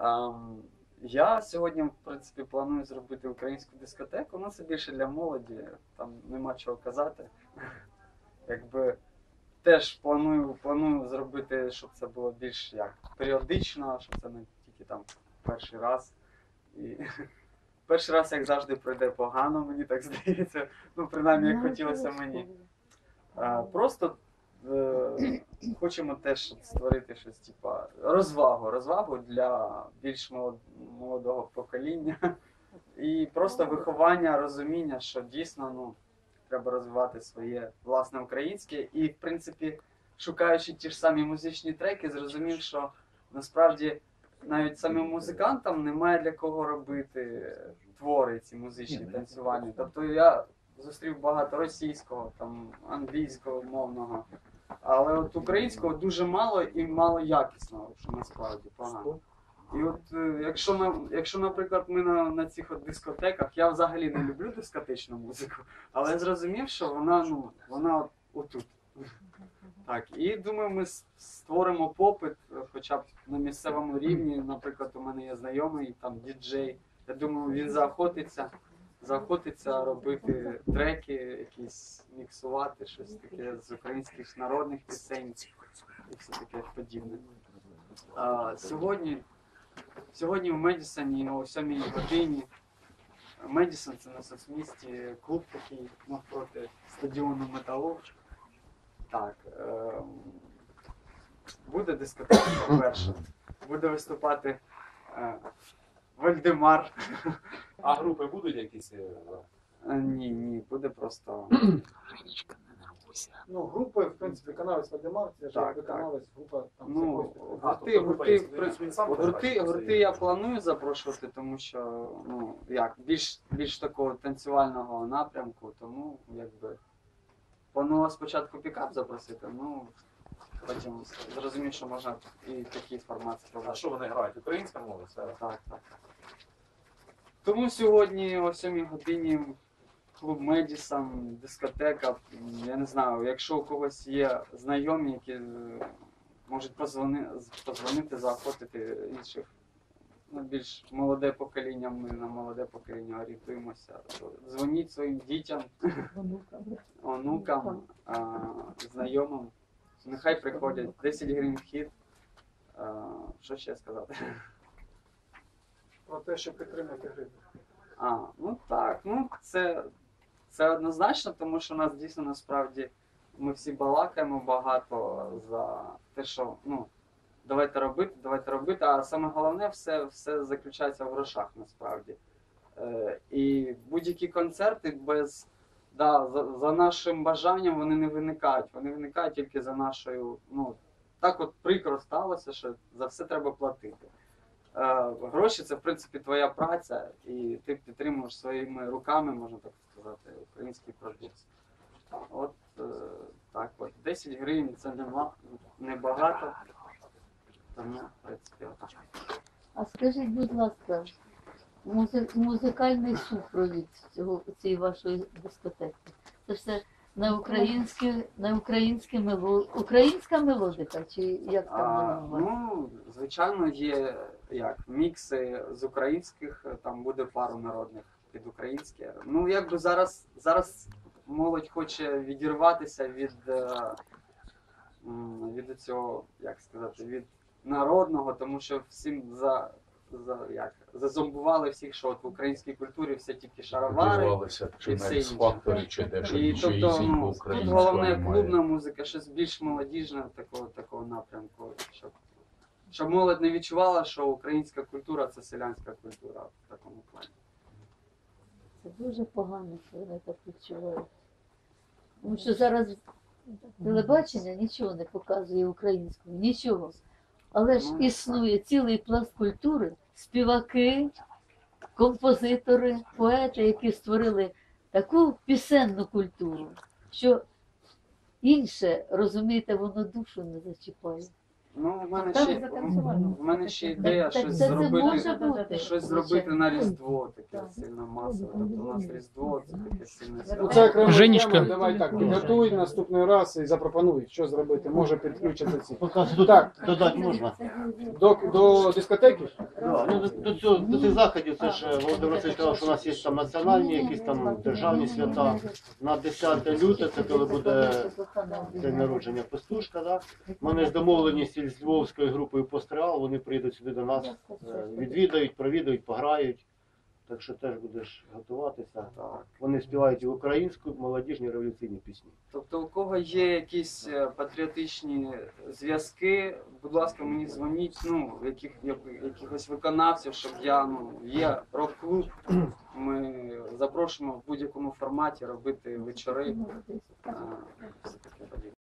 Ем, я сьогодні, в принципі, планую зробити українську дискотеку, ну це більше для молоді, там нема чого казати. Якби теж планую, планую зробити, щоб це було більш як періодично, щоб це не тільки там перший раз. І перший раз, як завжди, пройде погано, мені так здається. Ну, принаймні, як хотілося мені. А, Просто е, хочемо теж створити щось, типа розвагу, розвагу для більш молодого покоління. І просто виховання, розуміння, що дійсно ну, треба розвивати своє власне українське. І, в принципі, шукаючи ті ж самі музичні треки, зрозумів, що насправді навіть самим музикантам немає для кого робити твори ці музичні танцювальні. Тобто я зустрів багато російського, там англійського мовного. Але от українського дуже мало і мало якісного, що насправді погано. І от е, якщо на якщо, наприклад, ми на, на цих от дискотеках, я взагалі не люблю дискотечну музику, але зрозумів, що вона ну вона от отут. Так, і думаю, ми створимо попит, е, хоча б на місцевому рівні. Наприклад, у мене є знайомий там діджей. Я думаю, він заохотиться, заохотиться робити треки, якісь міксувати, щось таке з українських народних пісень і все таке подібне. А, сьогодні, сьогодні в Медісоні о 7 годині. Медісон це на соцмісті, клуб такий навпроти стадіону Металург. Так. ем, буде дискотека перша. Буде виступати е, Вальдемар. А групи будуть якісь? е, Е, Ні, ні, буде просто. Ну, групи, в принципі, каналець Вальдемар, це ж Так, як виконавець, група там Ну, якось- А, гурти, тобто група гурти, є, в при- він сам гурти, гурти я планую запрошувати, тому що ну як більш більш такого танцювального напрямку, тому якби планував спочатку пікап запросити, ну потім зрозумів, що можна і такий формат А спробувати. що вони грають? Українська мова? Це Так, так. Тому сьогодні о 7 годині клуб Медісон, дискотека. Я не знаю, якщо у когось є знайомі, які е, можуть позвони, позвонити, заохотити інших. Ну, більш молоде покоління, ми на молоде покоління орієнтуємося. то Дзвоніть своїм дітям, онукам, а, знайомим. Нехай приходять 10 гривень вхід. Що ще сказати? про те, що підтримати гриби. А, ну так, ну це, це однозначно, тому що у нас дійсно насправді ми всі балакаємо багато за те, що ну, давайте робити, давайте робити. А саме головне, все, все заключається в грошах насправді. Е, і будь-які концерти без. Да, за, за нашим бажанням вони не виникають. Вони виникають тільки за нашою. Ну, так от прикро сталося, що за все треба платити. Е, гроші це в принципі твоя праця, і ти підтримуєш своїми руками, можна так сказати, український продукт. От е, так, от 10 гривень це нема, небагато. Тому, в принципі, отак. А скажіть, будь ласка, музи- музикальний супровід цього цієї вашої дискотеки. Це все на українські, на українські мело... українська мелодика, чи як там вона ну, звичайно, є як мікси з українських, там буде пару народних під українське. Ну, якби зараз, зараз молодь хоче відірватися від, е, м, від цього, як сказати, від народного, тому що всім за, за як зазомбували всіх, що от в українській культурі все тільки шаровари. І все інше. Чи де що І тобто, ну, тут головне клубна музика, щось більш молодіжне такого, такого напрямку, щоб, щоб молодь не відчувала, що українська культура це селянська культура в такому плані. Це дуже погано, що вони так відчувають. Тому що зараз телебачення нічого не показує українською, нічого. Але ж Ну, існує цілий пласт культури, співаки, композитори, поети, які створили таку пісенну культуру, що інше, розумієте, воно душу не зачіпає. Ну, в мене ще, в мене ще ідея Так, щось зробити. Щось зробити на Різдво таке Так. сильно масове. Тобто у нас Різдво це таке сильне Ну, свято. це окрема Женечка. тема, давай так, підготуй наступний раз і запропонуй, що зробити. Може підключити ці. Так. додати можна. До, до дискотеки? Ну, до, до, цього, до цих заходів, це ж е, Володимир Васильович сказав, що у нас є там національні, якісь там державні свята. На 10 лютого, це коли буде день народження Пастушка, да? У мене ж домовленість із Львовською групою Постреал, вони приїдуть сюди до нас, е, відвідають, провідають, пограють. Так що теж будеш готуватися. Так. Вони співають і українську, молодіжні революційні пісні. Тобто, у кого є якісь е, патріотичні зв'язки, будь ласка, мені дзвоніть, ну, яких, якихось виконавців, щоб я, ну, є рок-клуб, ми запрошуємо в будь-якому форматі робити вечори. Е,